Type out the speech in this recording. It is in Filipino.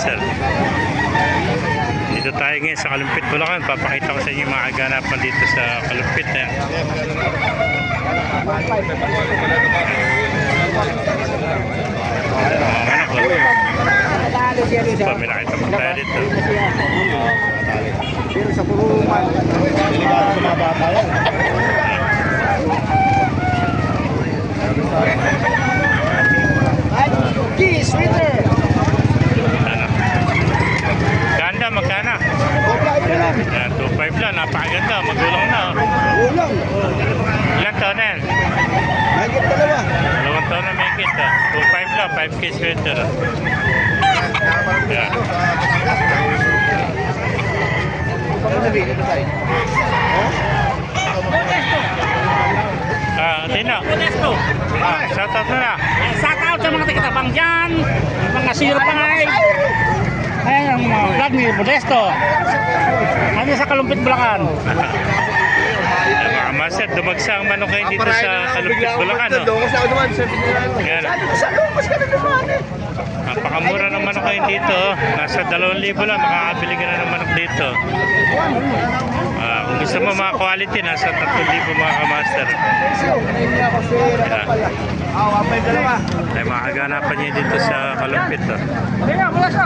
Master. Dito tayo ngayon sa Kalumpit, Bulacan. Papakita ko sa inyo mga aganapan dito sa Kalumpit. Eh. Mga manok. oh. Pa, may nakita pa tayo dito. Pero sa kurungan, delikado sa mga yan. Ay, sweeter! Yan, 2.5 lang. Napakaganda. Magulang na. Ulang. Ilan taon na yan? Hanggang dalawa. Dalawang taon na may kita. 2.5 lang. 5K sweater. Yan. Ah, Tino. Ah, shoutout mo na. Shout out sa mga taga-tabang dyan. Mga sirap pa nga eh. Ni Modesto. Ano sa Kalumpit, Bulacan. Mga master, dumagsa ang manok kayo dito sa Kalumpit, Bulacan. No? Yan. Sa lupas ka na naman eh. Napakamura ng manok kayo dito. oh. Nasa 2,000 lang, makakabili ka na ng manok dito. Ah, kung gusto mo mga quality, nasa 3,000 mga kamaster. Ah, dalawa. Ay, makaganapan niyo dito sa Kalumpit. Oh.